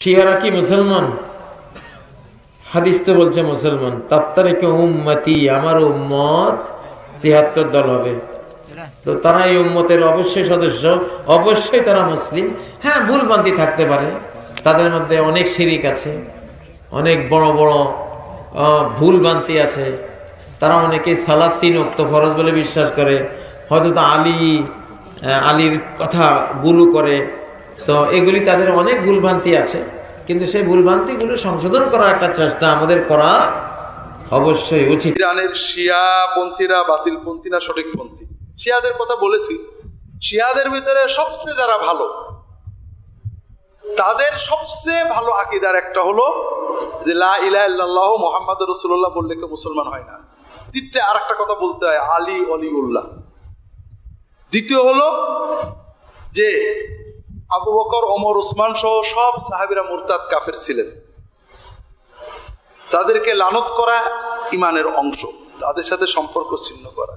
শিয়ারা কি মুসলমান? হাদিস তো বলছে মুসলমান তাপ্তারিকে উম্মতি আমার উম্মত তিয়াত্তর দল হবে। তো তারা এই উম্মতের অবশ্যই সদস্য অবশ্যই তারা মুসলিম। হ্যাঁ ভুল ভুলভ্রান্তি থাকতে পারে। তাদের মধ্যে অনেক শিরিক আছে অনেক বড় বড় আহ, ভুলভ্রান্তি আছে। তারা অনেকে সালাদ তিন অক্ত ফরজ বলে বিশ্বাস করে। হয়তো আলী আলীর কথা গুরু করে। তো এগুলি তাদের অনেক ভুলভ্রান্তি আছে, কিন্তু সেই ভুলভ্রান্তিগুলো সংশোধন করার একটা চেষ্টা আমাদের করা অবশ্যই উচিত। ইরানের শিয়া পন্থীরা, বাতিল পন্থী না সঠিক পন্থী। শিয়াদের কথা বলেছি। শিয়াদের ভিতরে সবচেয়ে যারা ভালো, তাদের সবচেয়ে ভালো আকিদার একটা হলো যে লা ইলাহা মোহাম্মদ রসুল্লাহ বললে কেউ মুসলমান হয় না। দ্বিতীয় আর একটা কথা বলতে হয়, আলী অলিউল্লাহ। দ্বিতীয় হলো যে আবু বকর, ওমর, উসমান সহ সব সাহাবিরা মুরতাদ কাফের ছিলেন। তাদেরকে লানত করা ইমানের অংশ, তাদের সাথে সম্পর্ক ছিন্ন করা।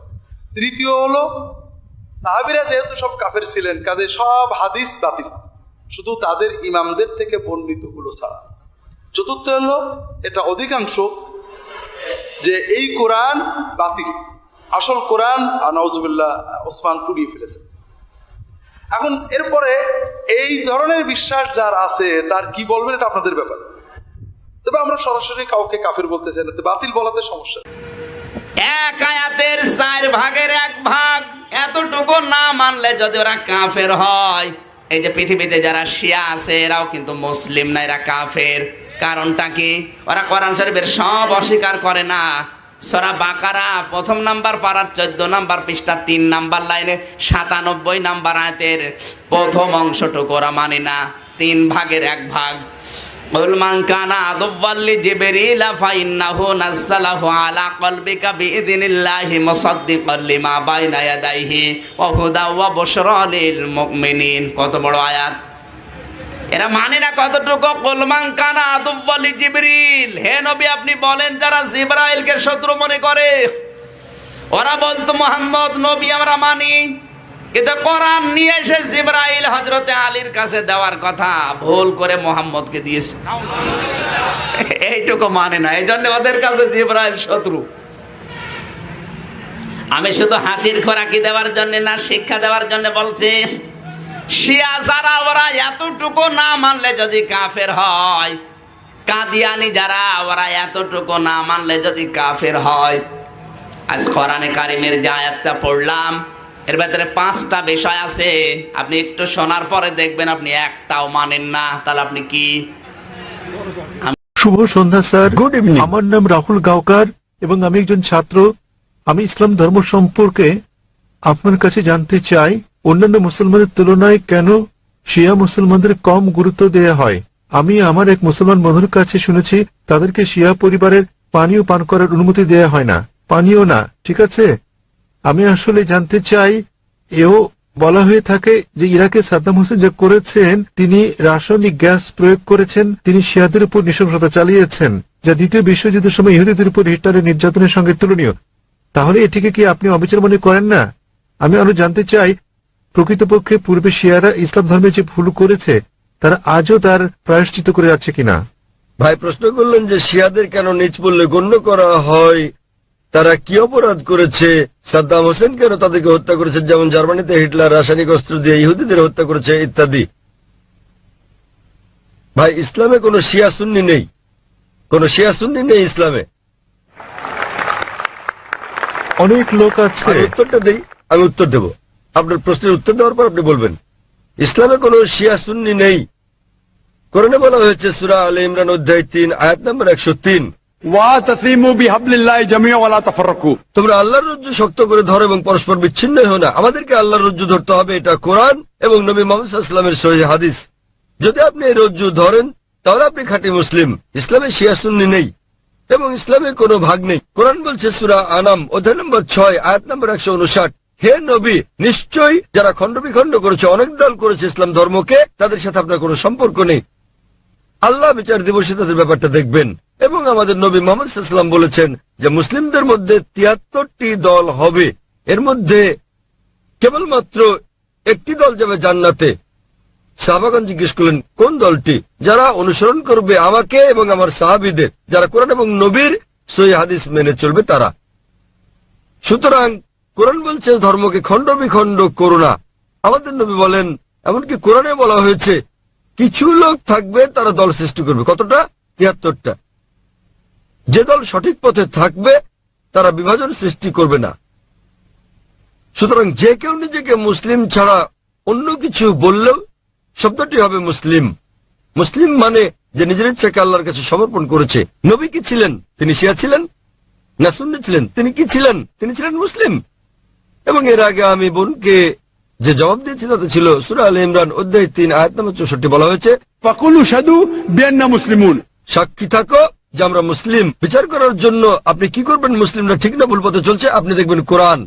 তৃতীয় হলো, সাহাবিরা যেহেতু সব কাফের ছিলেন, কাজে সব হাদিস বাতিল। শুধু তাদের ইমামদের থেকে বর্ণিতগুলো ছাড়া। চতুর্থ হলো, এটা অধিকাংশ যে এই কোরআন বাতিল। আসল কোরআন নওয়াজুবিল্লাহ ওসমান পুড়িয়ে ফেলেছে এখন এরপরে এই ধরনের বিশ্বাস যার আছে, তার কি বলবেন এটা আপনাদের ব্যাপার। তবে আমরা সরাসরি কাউকে কাফের বলতে চাই না বাতিল বলাতে সমস্যা এক আয়াতের চার ভাগের এক ভাগ, এতটুকু না মানলে যদি ওরা কাফের হয়, এই যে পৃথিবীতে যারা শিয়া আছে, এরাও কিন্তু মুসলিম না, এরা কাফের। কারণটা কি? ওরা কোরআন শরীফের সব অস্বীকার করে না। সরা বাকারা, প্রথম নাম্বার পাড়ার চোদ্দ নাম্বার পৃষ্ঠা, তিন নাম্বার লাইনে, সাতানব্বই নাম্বার আয়তের প্রথম অংশটুকু ওরা মানে না, তিন ভাগের এক ভাগ। আলা কত বড় আয়াত? এরা মানে না কতটুকু? কলমান কানা আদুব্বলি জিবরিল হে নবী আপনি বলেন যারা জিব্রাইলকে শত্রু মনে করে ওরা বলতো মোহাম্মদ নবী আমরা মানি। কিন্তু কোরআন নিয়ে এসে জিব্রাইল হজরতে আলীর কাছে দেওয়ার কথা ভুল করে মোহাম্মদকে দিয়েছে। এইটুকু মানে না এই জন্য ওদের কাছে জিব্রাইল শত্রু। আমি শুধু হাসির খোরাকি দেওয়ার জন্য না শিক্ষা দেওয়ার জন্য বলছি শিয়া যারা ওরা এতটুকু না মানলে যদি কাফের হয় কাদিয়ানি যারা ওরা এতটুকু না মানলে যদি কাফের হয়। আজ কোরআনে কারিমের যে আয়াতটা পড়লাম এর ভেতরে পাঁচটা বিষয় আছে। আপনি একটু শোনার পরে দেখবেন আপনি একটাও মানেন না। তাহলে আপনি কি? শুভ সন্ধ্যা স্যার। Good evening. আমার নাম রাহুল গাওকার এবং আমি একজন ছাত্র। আমি ইসলাম ধর্ম সম্পর্কে আপনার কাছে জানতে চাই। অন্যান্য মুসলমানের তুলনায় কেন শিয়া মুসলমানদের কম গুরুত্ব দেয়া হয়? আমি আমার এক মুসলমান বন্ধুর কাছে শুনেছি, তাদেরকে শিয়া পরিবারের পানীয় পান করার অনুমতি দেয়া হয় না। পানীয় না, ঠিক আছে? আমি আসলে জানতে চাই, এও বলা হয়ে থাকে যে ইরাকে সাদ্দাম হোসেন যা করেছেন, তিনি রাসায়নিক গ্যাস প্রয়োগ করেছেন, তিনি শিয়াদের উপর নৃশংসতা চালিয়েছেন, যা দ্বিতীয় বিশ্বযুদ্ধের সময় ইহুদিদের উপর হিটলারের নির্যাতনের সঙ্গে তুলনীয়। তাহলে এটিকে কি আপনি অবিচার মনে করেন না? আমি আরও জানতে চাই প্রকৃতপক্ষে পূর্বে শিয়ারা ইসলাম ধর্মে যে ভুল করেছে তারা আজও তার প্রায়শ্চিত করে যাচ্ছে কিনা? ভাই প্রশ্ন করলেন যে শিয়াদের কেন নিচ বললে গণ্য করা হয়? তারা কি অপরাধ করেছে? সাদ্দাম হোসেন কেন তাদেরকে হত্যা করেছে? যেমন জার্মানিতে হিটলার রাসায়নিক অস্ত্র দিয়ে ইহুদিদের হত্যা করেছে ইত্যাদি। ভাই ইসলামে কোনো শিয়া সুন্নি নেই। কোনো শিয়া সুন্নি নেই ইসলামে। অনেক লোক আছে। উত্তরটা দেই আমি উত্তর দেব। আপনার প্রশ্নের উত্তর দেওয়ার পর আপনি বলবেন। ইসলামে কোনো শিয়া সুন্নি নেই। করোনা বলা হয়েছে সুরা আল ইমরান অধ্যায় তিন আয়াত নম্বর একশো তিন। তোমরা আল্লাহর রজ্জু শক্ত করে ধরো এবং পরস্পর বিচ্ছিন্ন হো না। আমাদেরকে আল্লাহর রজ্জু ধরতে হবে এটা কোরআন এবং নবী মোহাম্মদ ইসলামের সহি হাদিস। যদি আপনি এই রজ্জু ধরেন তাহলে আপনি খাঁটি মুসলিম। ইসলামের শিয়াসুন্নি নেই এবং ইসলামের কোনো ভাগ নেই। কোরআন বলছে সুরা আনাম অধ্যায় নম্বর ছয় আয়াত নম্বর একশো উনষাট। হে নবী, নিশ্চয়ই যারা খণ্ড বিখণ্ড করেছে, অনেক দল করেছে ইসলাম ধর্মকে, তাদের সাথে আপনার কোনো সম্পর্ক নেই। আল্লাহ বিচার দিবসে তাদের ব্যাপারটা দেখবেন। এবং আমাদের নবী মোহাম্মদ সাল্লাম বলেছেন যে, মুসলিমদের মধ্যে তিয়াত্তরটি দল হবে। এর মধ্যে কেবলমাত্র একটি দল যাবে জান্নাতে। সাহাবাগন জিজ্ঞেস করলেন, কোন দলটি? যারা অনুসরণ করবে আমাকে এবং আমার সাহাবিদের, যারা কোরআন এবং নবীর সই হাদিস মেনে চলবে তারা। সুতরাং কোরআন বলছে ধর্মকে খণ্ড বিখণ্ড করো না। আমাদের নবী বলেন, এমনকি কোরআনে বলা হয়েছে, কিছু লোক থাকবে, তারা দল সৃষ্টি করবে। কতটা? তিয়াত্তরটা। যে দল সঠিক পথে থাকবে, তারা বিভাজন সৃষ্টি করবে না। সুতরাং যে কেউ নিজেকে মুসলিম ছাড়া অন্য কিছু বললেও, শব্দটি হবে মুসলিম। মুসলিম মানে যে নিজের ইচ্ছাকে আল্লাহর কাছে সমর্পণ করেছে। নবী কি ছিলেন? তিনি শিয়া ছিলেন? না সুন্নি ছিলেন? তিনি কি ছিলেন? তিনি ছিলেন মুসলিম। এবং এর আগে আমি বোনকে যে জবাব দিয়েছি তাতে ছিল সুরা আল ইমরান অধ্যায় তিন, আয়াত নম্বর চৌষট্টি বলা হয়েছে পাকুলু সাধু বিয়ান্না মুসলিম সাক্ষী থাকো যে আমরা মুসলিম। বিচার করার জন্য আপনি কি করবেন? মুসলিমরা ঠিক না, ভুল পথে চলছে। আপনি দেখবেন কোরআন।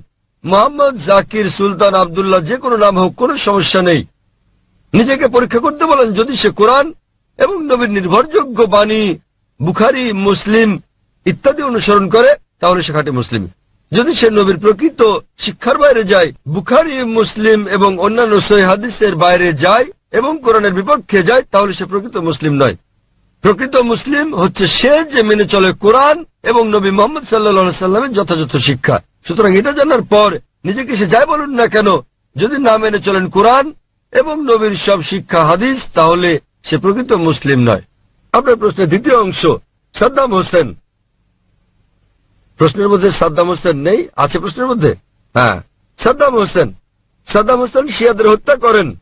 মোহাম্মদ জাকির সুলতান আবদুল্লাহ যে কোনো নাম হোক, কোনো সমস্যা নেই। নিজেকে পরীক্ষা করতে বলেন যদি সে কোরআন এবং নবীর নির্ভরযোগ্য বাণী, বুখারি, মুসলিম ইত্যাদি অনুসরণ করে, তাহলে সে খাটে মুসলিম। যদি সে নবীর প্রকৃত শিক্ষার বাইরে যায়, বুখারি, মুসলিম এবং অন্যান্য সহি হাদিসের বাইরে যায় এবং কোরআনের বিপক্ষে যায়, তাহলে সে প্রকৃত মুসলিম নয়। প্রকৃত মুসলিম হচ্ছে সে যে মেনে চলে কোরআন এবং নবী মোহাম্মদ সাল্লা সাল্লামের যথাযথ শিক্ষা। সুতরাং এটা জানার পর নিজেকে সে যাই বলুন না কেন, যদি না মেনে চলেন কোরআন এবং নবীর সব শিক্ষা হাদিস, তাহলে সে প্রকৃত মুসলিম নয়। আপনার প্রশ্নের দ্বিতীয় অংশ, সাদ্দাম হোসেন প্রশ্নের মধ্যে সাদ্দাম হোসেন নেই? আছে প্রশ্নের মধ্যে? হ্যাঁ। সাদ্দাম হোসেন। সাদ্দাম হোসেন শিয়াদের হত্যা করেন।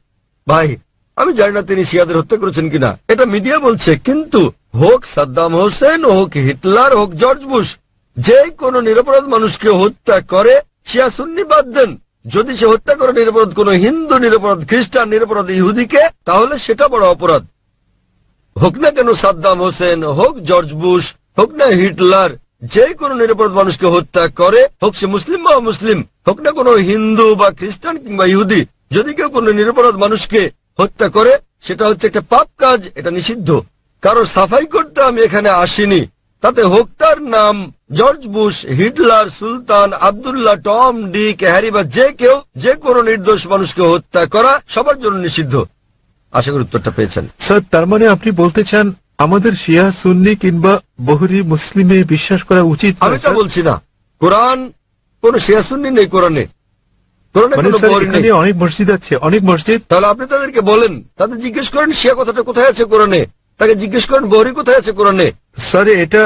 ভাই, আমি জানি না তিনি শিয়াদের হত্যা করেছেন কিনা। এটা মিডিয়া বলছে, কিন্তু হোক সাদ্দাম হোসেন, হোক হিটলার, হোক জর্জ বুশ, যে কোনো নিরপরাধ মানুষকে হত্যা করে, শিয়া সুন্নি বাদ দেন। যদি সে হত্যা করে নিরপরাধ কোন হিন্দু, নিরপরাধ খ্রিস্টান, নিরপরাধ ইহুদিকে, তাহলে সেটা বড় অপরাধ। হোক না কেন সাদ্দাম হোসেন, হোক জর্জ বুশ, হোক না হিটলার যে কোনো নিরপরাধ মানুষকে হত্যা করে, হোক সে মুসলিম বা মুসলিম হোক না কোনো হিন্দু বা খ্রিস্টান কিংবা ইহুদি, যদি কেউ কোনো নিরপরাধ মানুষকে হত্যা করে, সেটা হচ্ছে একটা পাপ কাজ, এটা নিষিদ্ধ। কারও সাফাই করতে আমি এখানে আসিনি। তাতে হোক তার নাম George Bush, Hitler, Sultan, Abdullah, Tom, Dick, Harry বা যে কেউ যে কোনো নির্দোষ মানুষকে হত্যা করা সবার জন্য নিষিদ্ধ। আশা করি উত্তরটা পেয়েছেন। স্যার, তার মানে আপনি বলতে চান আমাদের শিয়া সুন্নি কিংবা বহুরি মুসলিমে বিশ্বাস করা উচিত আমি তা বলছি না। কোরআন কোন শেয়াসুন্নি নেই কোরআনে। মানে অনেক মসজিদ আছে অনেক মসজিদ। তাহলে আপনি তাদেরকে বলেন তাদের জিজ্ঞেস করেন শিয়া কথাটা কোথায় আছে কোরআনে? তাকে জিজ্ঞেস করেন বহরি কোথায় আছে কোরআনে? স্যার এটা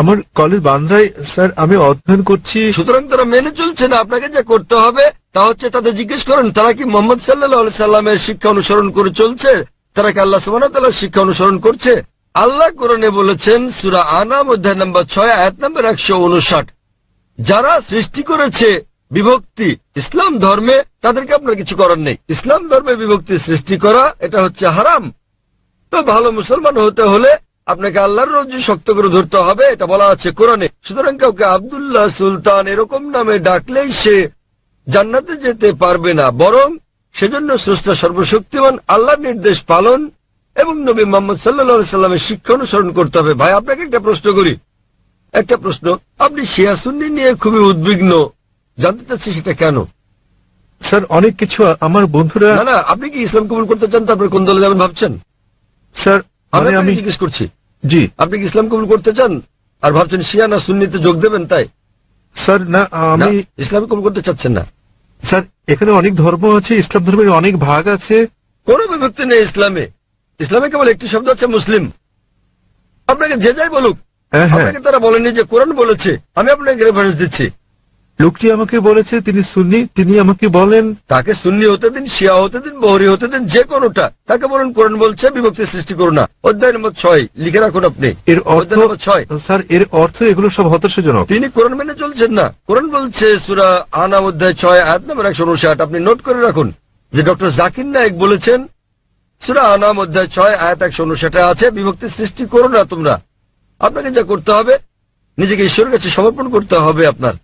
আমার কলেজ বান্দ্রায় স্যার আমি অধ্যয়ন করছি। সুতরাং তারা মেনে চলছে না আপনাকে যা করতে হবে তা হচ্ছে তাদের জিজ্ঞেস করেন তারা কি মোহাম্মদ সাল্লাহ সাল্লামের শিক্ষা অনুসরণ করে চলছে? তারা কি আল্লাহ সুবাহ শিক্ষা অনুসরণ করছে? আল্লাহ কোরআনে বলেছেন, সুরা আনাম অধ্যায় নম্বর ছয়, আয়াত নম্বর একশো উনষাট। যারা সৃষ্টি করেছে বিভক্তি ইসলাম ধর্মে, তাদেরকে আপনার কিছু করার নেই। ইসলাম ধর্মে বিভক্তি সৃষ্টি করা, এটা হচ্ছে হারাম। তো ভালো মুসলমান হতে হলে আপনাকে আল্লাহর রজ্জু শক্ত করে ধরতে হবে, এটা বলা আছে কোরআনে। সুতরাং কাউকে আবদুল্লাহ সুলতান এরকম নামে ডাকলেই সে জান্নাতে যেতে পারবে না, বরং সেজন্য স্রষ্টা সর্বশক্তিমান, আল্লাহর নির্দেশ পালন এবং নবী মোহাম্মদ সাল্লা সাল্লামের শিক্ষা অনুসরণ করতে হবে। ভাই আপনাকে একটা প্রশ্ন করি। একটা প্রশ্ন। আপনি শিয়াসুন্নি নিয়ে খুবই উদ্বিগ্ন। জানতে চাচ্ছি সেটা কেন? স্যার অনেক কিছু আমার বন্ধুরা না না আপনি কি ইসলাম কবুল করতে চান তারপরে কোন দলে যাবেন ভাবছেন? স্যার আমি মানে আমি জিজ্ঞেস করছি। জি। আপনি কি ইসলাম কবুল করতে চান? আর ভাবছেন শিয়া না সুন্নিতে যোগ দেবেন তাই? স্যার না আমি ইসলাম কবুল করতে চাচ্ছেন না। স্যার এখানে অনেক ধর্ম আছে ইসলাম ধর্মের অনেক ভাগ আছে। কোন বিভক্তি নেই ইসলামে। ইসলামে কেবল একটি শব্দ আছে মুসলিম। আপনাকে যে যাই বলুক হ্যাঁ হ্যাঁ। আপনাকে তারা বলেনি যে কোরআন বলেছে আমি আপনাকে রেফারেন্স দিচ্ছি। লোকটি আমাকে বলেছে তিনি সুন্নি তিনি আমাকে বলেন। তাকে সুন্নি হতে দিন শিয়া হতে দিন বহরি হতে দিন যে কোনোটা। তাকে বলুন কোরআন বলছে বিভক্তি সৃষ্টি করো না। অধ্যায় নম্বর ছয় লিখে রাখুন আপনি। এর অর্থ অধ্যায় নম্বর ছয়। স্যার এর অর্থ এগুলো সব হতাশাজনক। তিনি কোরআন মেনে চলছেন না। কোরআন বলছে সুরা আনাম অধ্যায় ছয় আয়াত নম্বর একশো উনষাট। আপনি নোট করে রাখুন যে ডক্টর জাকির নায়েক বলেছেন সুরা আনাম অধ্যায় ছয় আয়াত একশো উনষাটে আছে বিভক্তি সৃষ্টি করো না তোমরা। আপনাকে যা করতে হবে নিজেকে ঈশ্বরের কাছে সমর্পণ করতে হবে আপনার।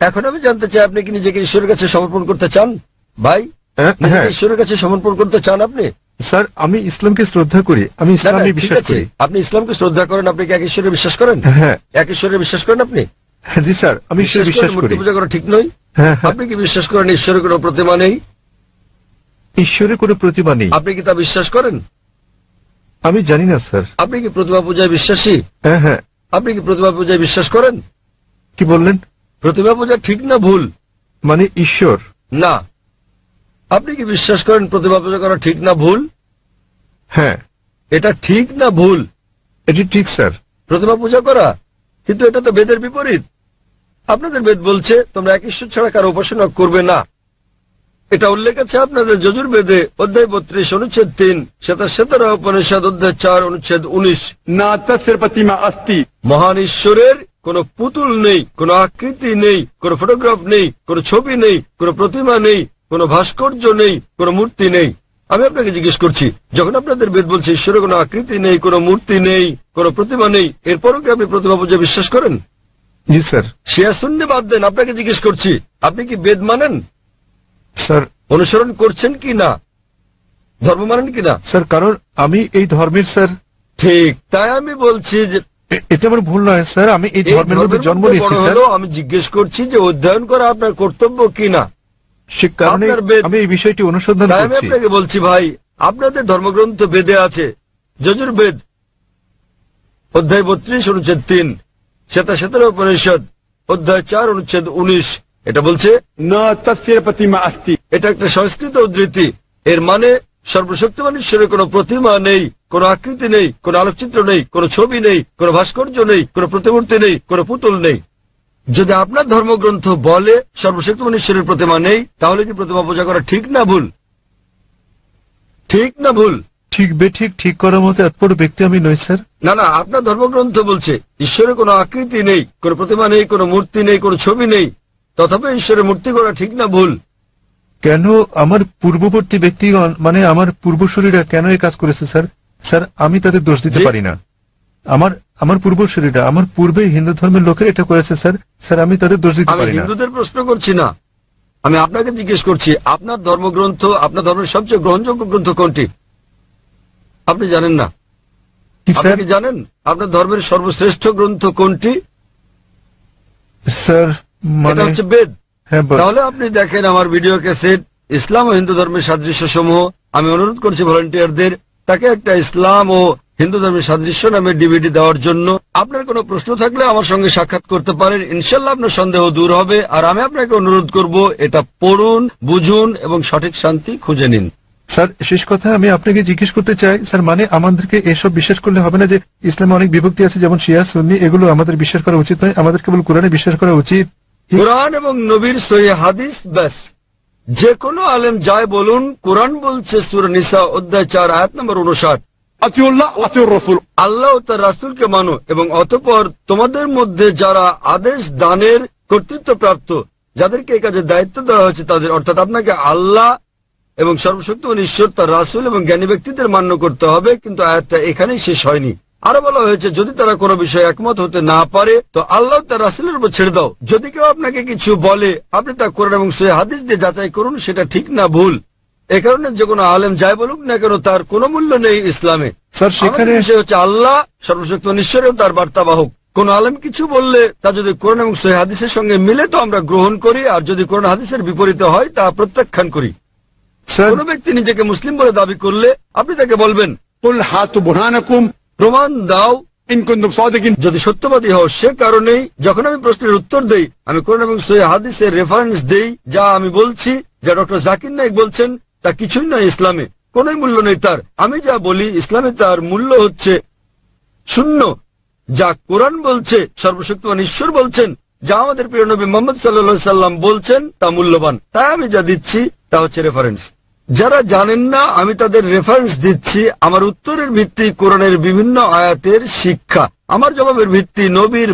এখন আমি জানতে চাই আপনি কি নিজেকে ঈশ্বরের কাছে সমর্পণ করতে চান? ভাই হ্যাঁ, হ্যাঁ। ঈশ্বরের কাছে সমর্পণ করতে চান আপনি? স্যার আমি ইসলামকে শ্রদ্ধা করি আমি ইসলামে বিশ্বাস করি। আপনি ইসলামকে শ্রদ্ধা করেন আপনি কি এক ঈশ্বরে বিশ্বাস করেন? হ্যাঁ। এক ঈশ্বরে বিশ্বাস করেন আপনি? জি স্যার আমি ঈশ্বরে বিশ্বাস করি। পূজা করা ঠিক নয়। আপনি কি বিশ্বাস করেন ঈশ্বরের কোনো প্রতিমা নেই? ঈশ্বরের কোনো প্রতিমা নেই। আপনি কি তা বিশ্বাস করেন? আমি জানি না স্যার। আপনি কি প্রতিমা পূজায় বিশ্বাসী? হ্যাঁ হ্যাঁ। আপনি কি প্রতিমা পূজায় বিশ্বাস করেন? কি বললেন? প্রতিমা পূজা ঠিক না ভুল? মানে ঈশ্বর? না। আপনি কি বিশ্বাস করেন প্রতিমা পূজা করা ঠিক না ভুল? হ্যাঁ। এটা ঠিক না ভুল? এটি ঠিক স্যার। প্রতিমা পূজা করা? কিন্তু এটা তো বেদের বিপরীত। আপনাদের বেদ বলছে তোমরা এক ঈশ্বর ছাড়া কারও উপাসনা করবে না। এটা উল্লেখ আছে আপনাদের যজুর্বেদে অধ্যায় বত্রিশ অনুচ্ছেদ তিন সেটা সেতার উপনিষদ অধ্যায় চার অনুচ্ছেদ উনিশ। না তস্যের প্রতিমা আস্তি। মহান ঈশ্বরের কোন পুতুল নেই কোন আকৃতি নেই কোন ফটোগ্রাফ নেই কোন ছবি নেই কোন প্রতিমা নেই কোন ভাস্কর্য নেই কোন মূর্তি নেই। আমি আপনাকে জিজ্ঞেস করছি যখন আপনাদের বেদ বলছে ঈশ্বরের কোনো আকৃতি নেই কোনো মূর্তি নেই কোন প্রতিমা নেই এরপরও কি আপনি প্রতিমা পূজা বিশ্বাস করেন? জি স্যার। শিয়া শূন্য বাদ দেন আপনাকে জিজ্ঞেস করছি আপনি কি বেদ মানেন? স্যার। অনুসরণ করছেন কি না? ধর্ম মানেন কি না? স্যার কারণ আমি এই ধর্মের স্যার। ঠিক তাই আমি বলছি যে এ- এটা আমার ভুল নয় স্যার। আমি এই এই ধর্মের মধ্যে ধর্মের জন্ম মধ্যে নিয়েছি বড় স্যার। আমি জিজ্ঞেস করছি যে অধ্যয়ন করা আপনার কর্তব্য কি না? সে কারণে আপনার বেদ- আমি এই বিষয়টি অনুসন্ধান তাই আমি করছি। আপনাকে বলছি ভাই আপনাদের ধর্মগ্রন্থ বেদে আছে যজুর বেদ অধ্যায় বত্রিশ অনুচ্ছেদ তিন সেতা সেতার উপনিষদ অধ্যায় চার অনুচ্ছেদ উনিশ এটা বলছে? প্রতিমা আস্তি। এটা একটা সংস্কৃত উদ্ধৃতি। এর মানে সর্বশক্তিমান ঈশ্বরের কোনো প্রতিমা নেই কোন আকৃতি নেই কোনো আলোকচিত্র নেই কোনো ছবি নেই কোন ভাস্কর্য নেই কোনো প্রতিমূর্তি নেই কোনো পুতুল নেই। যদি আপনার ধর্মগ্রন্থ বলে সর্বশক্তিমান ঈশ্বরের প্রতিমা নেই তাহলে কি প্রতিমা পূজা করা ঠিক না ভুল? ঠিক না ভুল? ঠিক বেঠিক ঠিক করার মতো এত বড় ব্যক্তি আমি নই স্যার। না না আপনার ধর্মগ্রন্থ বলছে ঈশ্বরের কোনো আকৃতি নেই কোনো প্রতিমা নেই কোনো মূর্তি নেই কোন ছবি নেই। তথাপি ঈশ্বরের মূর্তি করা ঠিক না ভুল? কেন আমার পূর্ববর্তী ব্যক্তিগণ মানে আমার পূর্বসূরীরা কেন এই কাজ করেছে স্যার? স্যার আমি তাদের দোষ দিতে পারি না। আমার আমার পূর্বসূরীরা আমার পূর্বে হিন্দু ধর্মের লোকের এটা করেছে স্যার। স্যার আমি তাদের দোষ দিতে পারি না। হিন্দুদের প্রশ্ন করছি না। আমি আপনাকে জিজ্ঞেস করছি আপনার ধর্মগ্রন্থ আপনার ধর্মের সবচেয়ে গ্রহণযোগ্য গ্রন্থ কোনটি? আপনি জানেন না। আপনি স্যার? কি জানেন আপনার ধর্মের সর্বশ্রেষ্ঠ গ্রন্থ কোনটি? স্যার এটা মানে হচ্ছে বেদ। হ্যাঁ তাহলে আপনি দেখেন আমার ভিডিও ক্যাসেট ইসলাম ও হিন্দু ধর্মের সাদৃশ্য সমূহ আমি অনুরোধ করছি ভলান্টিয়ারদের তাকে একটা ইসলাম ও হিন্দু ধর্মের সাদৃশ্য নামে ডিভিডি দেওয়ার জন্য। আপনার কোনো প্রশ্ন থাকলে আমার সঙ্গে সাক্ষাৎ করতে পারেন। ইনশাল্লাহ আপনার সন্দেহ দূর হবে। আর আমি আপনাকে অনুরোধ করব এটা পড়ুন বুঝুন এবং সঠিক শান্তি খুঁজে নিন। স্যার শেষ কথা আমি আপনাকে জিজ্ঞেস করতে চাই স্যার মানে আমাদেরকে এসব বিশ্বাস করলে হবে না যে ইসলামে অনেক বিভক্তি আছে যেমন শিয়া সুন্নি এগুলো আমাদের বিশ্বাস করা উচিত নয়। আমাদের কেবল কোরআনে বিশ্বাস করা উচিত? কোরআন এবং নবীর সহি হাদিস ব্যাস। যে কোনো আলেম যায় বলুন কোরআন বলছে সুর নিসা অধ্যায় চার আয়াত নম্বর উনষাট আল্লাহ তার রাসুলকে মানো এবং অতপর তোমাদের মধ্যে যারা আদেশ দানের কর্তৃত্ব প্রাপ্ত যাদেরকে এই কাজে দায়িত্ব দেওয়া হয়েছে তাদের অর্থাৎ আপনাকে আল্লাহ এবং সর্বশক্তিমান ঈশ্বর তার রাসুল এবং জ্ঞানী ব্যক্তিদের মান্য করতে হবে কিন্তু আয়াতটা এখানেই শেষ হয়নি। আরও বলা হয়েছে যদি তারা কোনো বিষয়ে একমত হতে না পারে তো আল্লাহ তার রাসুলের উপর ছেড়ে দাও। যদি কেউ আপনাকে কিছু বলে আপনি তা করেন এবং সে হাদিস দিয়ে যাচাই করুন সেটা ঠিক না ভুল। এ কারণে যে কোনো আলেম যাই বলুক না কেন তার কোনো মূল্য নেই ইসলামে। স্যার সেখানে হচ্ছে আল্লাহ সর্বশক্ত নিশ্চয়ও তার বার্তা বাহক। কোন আলেম কিছু বললে তা যদি কোরআন এবং সহি হাদিসের সঙ্গে মিলে তো আমরা গ্রহণ করি আর যদি কোরআন হাদিসের বিপরীত হয় তা প্রত্যাখ্যান করি। কোন ব্যক্তি নিজেকে মুসলিম বলে দাবি করলে আপনি তাকে বলবেন প্রমাণ দাও। যদি সত্যবাদী হও সে কারণেই যখন আমি প্রশ্নের উত্তর দেই আমি কোরআন এবং সৈয় হাদিসের রেফারেন্স দেই যা আমি বলছি যা ডক্টর জাকির নাইক বলছেন তা কিছুই নয় ইসলামে কোন মূল্য নেই তার। আমি যা বলি ইসলামে তার মূল্য হচ্ছে শূন্য। যা কোরআন বলছে সর্বশক্তিমান ঈশ্বর বলছেন যা আমাদের প্রিয় নবী মোহাম্মদ সাল্লা সাল্লাম বলছেন তা মূল্যবান। তাই আমি যা দিচ্ছি তা হচ্ছে রেফারেন্স যারা জানেন না, আমি তাদের রেফারেন্স দিচ্ছি। আমার উত্তরের ভিত্তি কোরআনের বিভিন্ন আয়াতের শিক্ষা। আমার জবাবের ভিত্তি নবীর